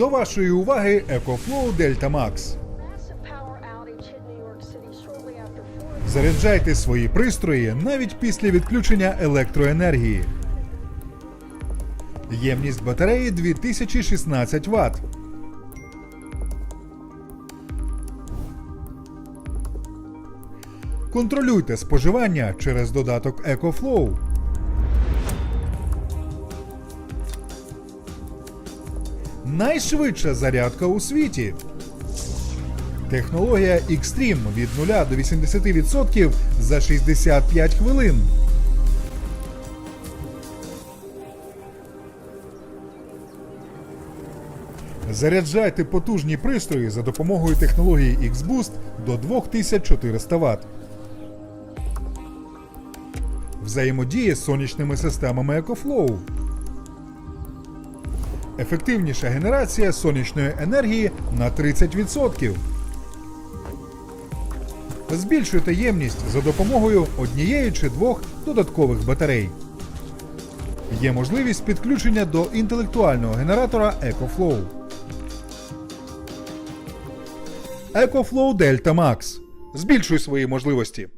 До вашої уваги EcoFlow Delta Max. Massive power outage hit New York City shortly after 4 Заряджайте свої пристрої навіть після відключення електроенергії. Ємність батареї 2016 Вт. Контролюйте споживання через додаток EcoFlow. Найшвидша зарядка у світі. Технологія Xtreme від 0 до 80% за 65 хвилин. Заряджайте потужні пристрої за допомогою технології X-Boost до 2400 Вт. Взаємодія з сонячними системами EcoFlow. Ефективніша генерація сонячної енергії на 30%. Збільшуйте ємність за допомогою однієї чи двох додаткових батарей. Є можливість підключення до інтелектуального генератора EcoFlow. EcoFlow Delta Max. Збільшуй свої можливості.